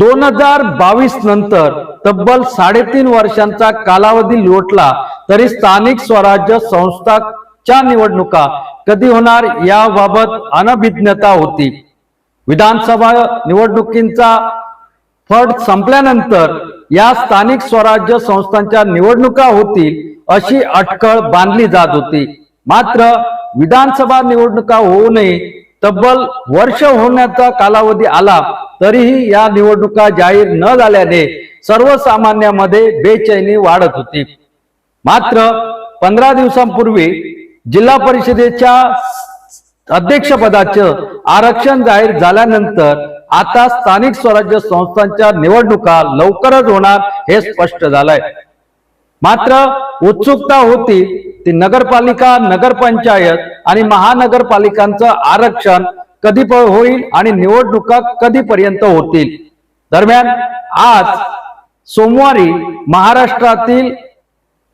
दोन हजार बावीस नंतर तब्बल साडेतीन वर्षांचा कालावधी लोटला तरी स्थानिक स्वराज्य संस्थाच्या निवडणुका कधी होणार याबाबत अनभिज्ञता होती. विधानसभा निवडणुकींचा फड संपल्यानंतर या स्थानिक स्वराज्य संस्थांच्या निवडणुका होतील अशी अटकळ बांधली जात होती. मात्र विधानसभा निवडणुका होऊ नये तब्बल वर्ष होण्याचा कालावधी आला तरीही या निवडणुका जाहीर न झाल्याने सर्वसामान्यांमध्ये बेचैनी वाढत होती. मात्र पंधरा दिवसांपूर्वी जिल्हा परिषदेच्या अध्यक्षपदाचं आरक्षण जाहीर झाल्यानंतर आता स्थानिक स्वराज्य संस्थांच्या निवडणुका लवकरच होणार हे स्पष्ट झालंय. मात्र उत्सुकता होती ती नगरपालिका नगरपंचायत आणि महानगरपालिकांचं आरक्षण कधी होईल आणि निवडणुका कधीपर्यंत होतील? दरम्यान आज सोमवारी महाराष्ट्रातील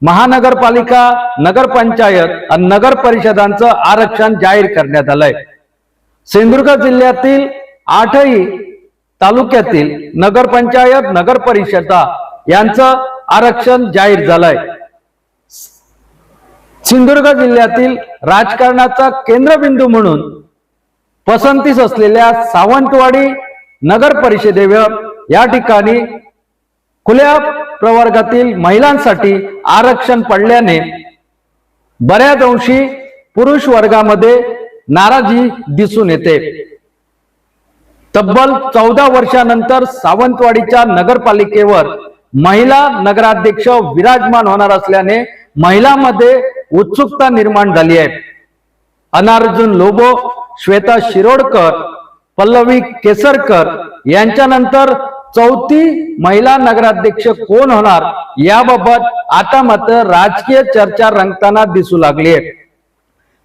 महानगरपालिका नगरपंचायत आणि नगर परिषदांचं आरक्षण जाहीर करण्यात आलंय. सिंधुदुर्ग जिल्ह्यातील आठही तालुक्यातील नगरपंचायत नगर परिषदा यांचं आरक्षण जाहीर झालंय. सिंधुदुर्ग जिल्ह्यातील राजकारणाचा केंद्रबिंदू म्हणून पसंतीस असलेल्या सावंतवाडी नगर परिषदेवर या ठिकाणी खुल्या प्रवर्गातील महिलांसाठी आरक्षण पडल्याने बऱ्याच अंशी पुरुष वर्गामध्ये नाराजी दिसून येते. तब्बल चौदा वर्षानंतर सावंतवाडीच्या नगरपालिकेवर महिला नगराध्यक्ष विराजमान होणार असल्याने महिलांमध्ये उत्सुकता निर्माण झाली आहे. अनार्जुन लोबो श्वेता शिरोडकर पल्लवी केसरकर यांच्यानंतर चौथी महिला नगराध्यक्ष कोण होणार याबाबत आता मात्र राजकीय चर्चा रंगताना दिसू लागली आहे.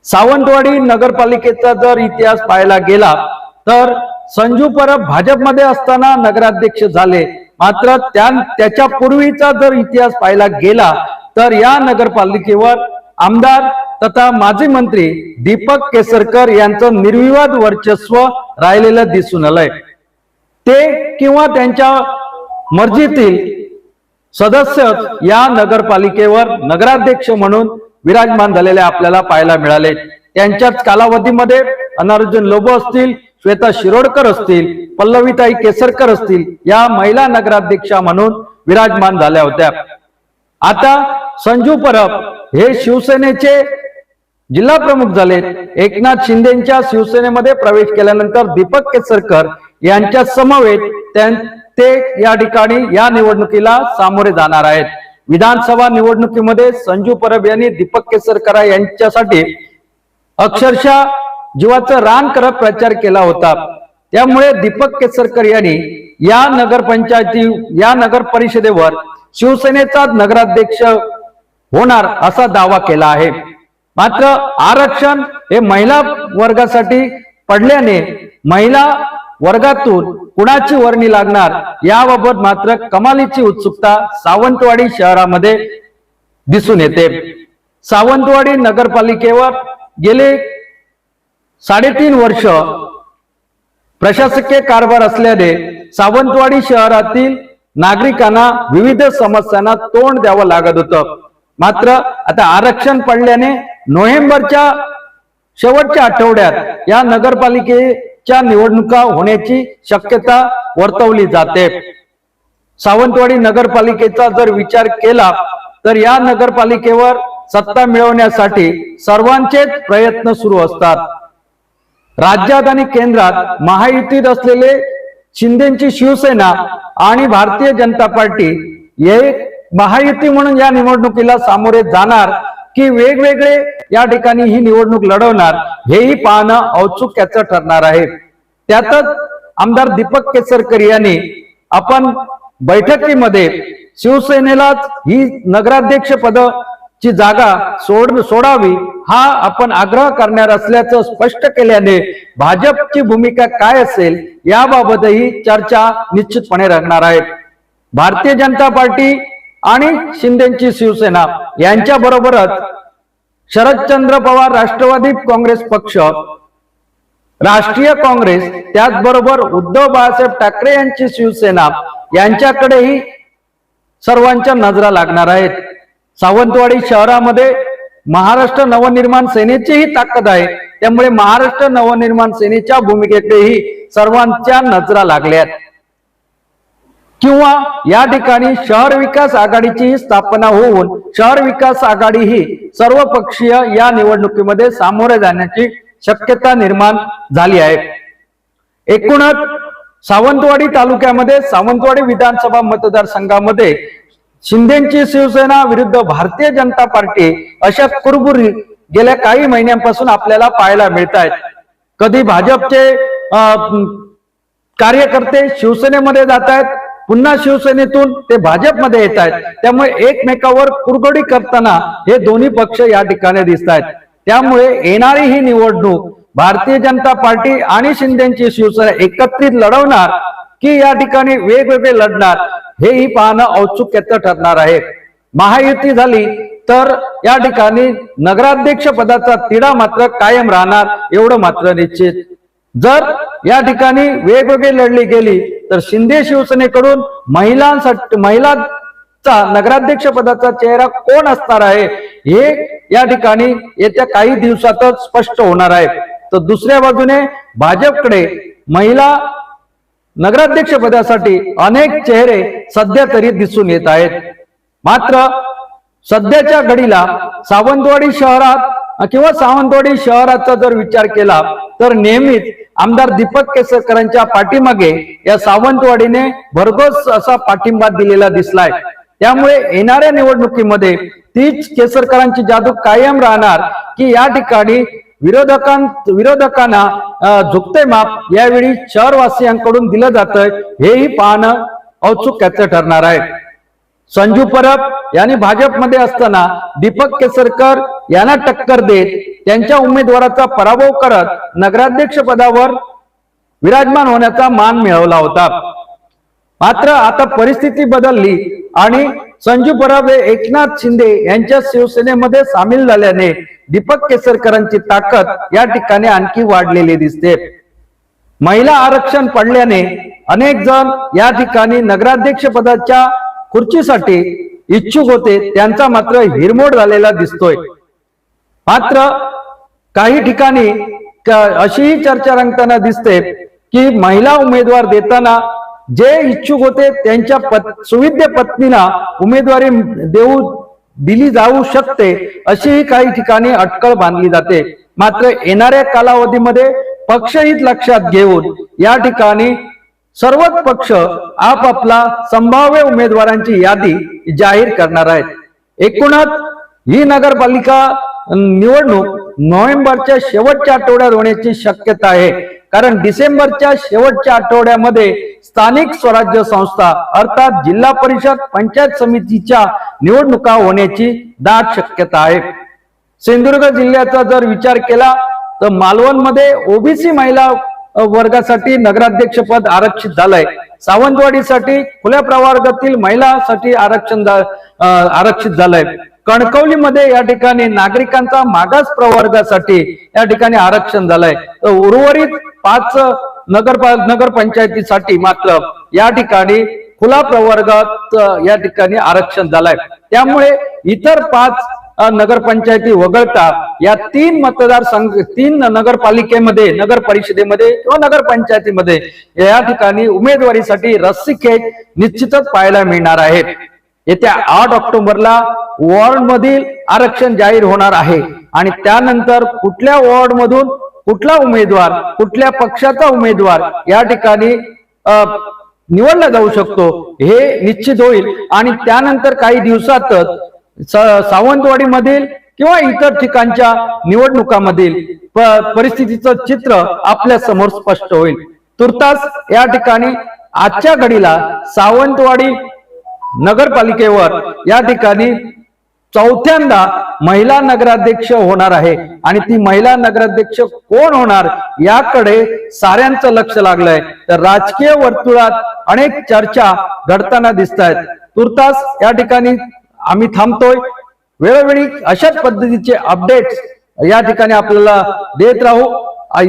सावंतवाडी नगरपालिकेचा जर इतिहास पाहायला गेला तर संजू परब भाजपमध्ये असताना नगराध्यक्ष झाले. मात्र त्या त्याच्या पूर्वीचा जर इतिहास पाहायला गेला तर या नगरपालिकेवर आमदार तथा माजी मंत्री दीपक केसरकर यांचं निर्विवाद वर्चस्व राहिलेलं दिसून आलंय. ते किंवा त्यांच्या मर्जीतील सदस्य या नगरपालिकेवर नगराध्यक्ष म्हणून विराजमान झालेले आपल्याला पाहायला मिळाले. त्यांच्याच कालावधीमध्ये अनार्जुन लोबो असतील श्वेता शिरोडकर असतील पल्लवीताई केसरकर असतील या महिला नगराध्यक्षा म्हणून विराजमान झाल्या होत्या. आता संजू परब हे शिवसेनेचे जिल्हा प्रमुख झाले. एकनाथ शिंदेच्या शिवसेनेमध्ये प्रवेश केल्यानंतर दीपक केसरकर यांच्या समवेत ते या ठिकाणी या निवडणुकीला सामोरे जाणार आहेत. विधानसभा निवडणुकीमध्ये संजू परब यांनी दीपक केसरकर यांच्यासाठी अक्षरशः जीवाचं रान करत प्रचार केला होता. त्यामुळे दीपक केसरकर यांनी या नगरपंचायती या नगर परिषदेवर शिवसेनेचा नगराध्यक्ष होणार असा दावा केला आहे. मात्र आरक्षण हे महिला वर्गासाठी पडल्याने महिला वर्गातून कुणाची वर्णी लागणार याबाबत मात्र कमालीची उत्सुकता सावंतवाडी शहरामध्ये दिसून येते. सावंतवाडी नगरपालिकेवर गेले साडेतीन वर्ष प्रशासकीय कारभार असल्याने सावंतवाडी शहरातील नागरिकांना विविध समस्यांना तोंड द्यावं लागत होतं. मात्र आता आरक्षण पडल्याने नोव्हेंबरच्या शेवटच्या आठवड्यात या नगरपालिकेच्या निवडणुका होण्याची शक्यता वर्तवली जाते. सावंतवाडी नगरपालिकेचा जर विचार केला तर या नगरपालिकेवर सत्ता मिळवण्यासाठी सर्वांचेच प्रयत्न सुरू असतात. राज्यात आणि केंद्रात महायुतीत असलेले शिंदेची शिवसेना आणि भारतीय जनता पार्टी हे महायुती म्हणून या निवडणुकीला सामोरे जाणार की वेगवेगळे या ठिकाणी ही निवडणूक लढवणार हेही पाहणं औत्सुक्याचं ठरणार आहे. त्यातच आमदार दीपक केसरकर यांनी आपण बैठकीमध्ये शिवसेनेलाच ही नगराध्यक्ष पद ची जागा सोड सोडावी हा आपण आग्रह करणार असल्याचं स्पष्ट केल्याने भाजपची भूमिका काय असेल याबाबतही चर्चा निश्चितपणे रंगणार आहे. भारतीय जनता पार्टी आणि शिंदेची शिवसेना यांच्या बरोबरच शरदचंद्र पवार राष्ट्रवादी काँग्रेस पक्ष राष्ट्रीय काँग्रेस त्याचबरोबर उद्धव बाळासाहेब ठाकरे यांची शिवसेना यांच्याकडेही सर्वांच्या नजरा लागणार आहेत. सावंतवाडी शहरामध्ये महाराष्ट्र नवनिर्माण सेनेचीही ताकद आहे. त्यामुळे महाराष्ट्र नवनिर्माण सेनेच्या भूमिकेकडेही सर्वांच्या नजरा लागल्या आहेत. किंवा या ठिकाणी शहर विकास आघाडीची स्थापना होऊन शहर विकास आघाडी ही सर्व पक्षीय या निवडणुकीमध्ये सामोरे जाण्याची शक्यता निर्माण झाली आहे. एकूणच सावंतवाडी तालुक्यामध्ये सावंतवाडी विधानसभा मतदारसंघामध्ये शिंदेची शिवसेना विरुद्ध भारतीय जनता पार्टी अशा कुरबुरी गेल्या काही महिन्यांपासून आपल्याला पाहायला मिळत आहेत. कधी भाजपचे अं, कार्यकर्ते शिवसेनेमध्ये जात आहेत पुन्हा शिवसेनेतून ते भाजपमध्ये येत आहेत. त्यामुळे एकमेकावर कुरगोडी करताना हे दोन्ही पक्ष या ठिकाणी दिसत आहेत. त्यामुळे येणारी ही निवडणूक भारतीय जनता पार्टी आणि शिंदेची शिवसेना एकत्रित लढवणार की या ठिकाणी वेगवेगळे लढणार हेही पाहणं औत्सुक्याचं ठरणार आहे. महायुती झाली तर या ठिकाणी नगराध्यक्ष पदाचा तिढा मात्र कायम राहणार एवढं मात्र निश्चित. जर या ठिकाणी वेगवेगळी लढली गेली. तर शिंदे शिवसेनेकडून महिलांसाठी महिलांचा नगराध्यक्ष पदाचा चेहरा कोण असणार आहे हे या ठिकाणी येत्या काही दिवसातच स्पष्ट होणार आहे. तर दुसऱ्या बाजूने भाजपकडे महिला नगराध्यक्ष पदासाठी अनेक चेहरे सध्या तरी दिसून येत आहेत. मात्र सध्याच्या घडीला सावंतवाडी शहरात किंवा सावंतवाडी शहराचा जर विचार केला तर नेहमीच आमदार दीपक केसरकरांच्या पाठीमागे या सावंतवाडीने भरघोस असा पाठिंबा दिलेला दिसलाय. त्यामुळे येणाऱ्या निवडणुकीमध्ये तीच केसरकरांची जादू कायम राहणार की या ठिकाणी विरोधकां विरोधकांना झुकते माप यावेळी शहरवासियांकडून दिलं जातंय. हेही पाहणं औत्सुक्याचं ठरणार आहे. संजू परब यांनी भाजपमध्ये असताना दीपक केसरकर यांना टक्कर देत त्यांच्या उमेदवाराचा पराभव करत नगराध्यक्ष पदावर विराजमान होण्याचा मान मिळवला होता. मात्र आता परिस्थिती बदलली आणि संजू परब हे एकनाथ शिंदे यांच्या शिवसेनेमध्ये सामील झाल्याने दीपक केसरकरांची ताकद या ठिकाणी आणखी वाढलेली दिसते. महिला आरक्षण पडल्याने अनेक जण या ठिकाणी नगराध्यक्ष पदाच्या खुर्चीसाठी इच्छुक होते त्यांचा मात्र हिरमोड झालेला दिसतोय. मात्र काही ठिकाणी अशीही चर्चा रंगताना दिसते की महिला उमेदवार देताना जे इच्छुक होते त्यांच्या पत सुविद्य पत्नीला उमेदवारी देऊ दिली जाऊ शकते अशीही काही ठिकाणी अटकळ बांधली जाते. मात्र येणाऱ्या कालावधीमध्ये पक्षहित लक्षात घेऊन या ठिकाणी सर्वच पक्ष आपापला संभाव्य उमेदवारांची यादी जाहीर करणार आहेत. एकूणच ही नगरपालिका निवडणूक नोव्हेंबरच्या शेवटच्या आठवड्यात होण्याची शक्यता आहे. कारण डिसेंबरच्या शेवटच्या आठवड्यामध्ये स्थानिक स्वराज्य संस्था अर्थात जिल्हा परिषद पंचायत समितीच्या निवडणुका होण्याची दाट शक्यता आहे. सिंधुदुर्ग जिल्ह्याचा जर विचार केला तर मालवणमध्ये ओबीसी महिला वर्गासाठी नगराध्यक्ष पद आरक्षित झालंय. सावंतवाडीसाठी खुल्या प्रवर्गातील महिलासाठी आरक्षण आरक्षित झालंय. कणकवलीमध्ये या ठिकाणी नागरिकांचा मागास प्रवर्गासाठी या ठिकाणी आरक्षण झालंय. तर उर्वरित पाच नगर नगरपंचायतीसाठी मात्र या ठिकाणी खुला प्रवर्गात या ठिकाणी आरक्षण झालंय. त्यामुळे इतर पाच नगरपंचायती वगळता या तीन मतदारसंघ तीन नगरपालिकेमध्ये नगर परिषदेमध्ये किंवा नगरपंचायतीमध्ये या ठिकाणी उमेदवारीसाठी रस्सीखेच निश्चितच पाहायला मिळणार आहेत. येत्या आठ ऑक्टोबरला वॉर्ड मधील आरक्षण जाहीर होणार आहे आणि त्यानंतर कुठल्या वॉर्ड मधून कुठला उमेदवार कुठल्या पक्षाचा उमेदवार या ठिकाणी निवडला जाऊ शकतो हे निश्चित होईल. आणि त्यानंतर काही दिवसातच सावंतवाडीमधील किंवा इतर ठिकाणच्या निवडणुकामधील परिस्थितीचं चित्र आपल्यासमोर स्पष्ट होईल. तुर्तास या ठिकाणी आजच्या घडीला सावंतवाडी नगरपालिकेवर या ठिकाणी चौथ्यांदा महिला नगराध्यक्ष होणार आहे. आणि ती महिला नगराध्यक्ष कोण होणार याकडे साऱ्यांचं लक्ष लागलंय. तर राजकीय वर्तुळात अनेक चर्चा घडताना दिसत आहेत तुर्तास या ठिकाणी आम्ही थांबतोय. वेळोवेळी अशाच पद्धतीचे अपडेट्स या ठिकाणी आपल्याला देत राहू.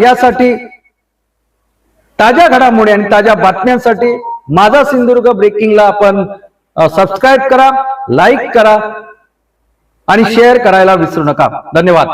यासाठी ताज्या घडामोडी आणि ताज्या बातम्यांसाठी माझा सिंधुदुर्ग ब्रेकिंगला आपण सबस्क्राईब करा लाईक करा आणि शेअर करायला विसरू नका. धन्यवाद.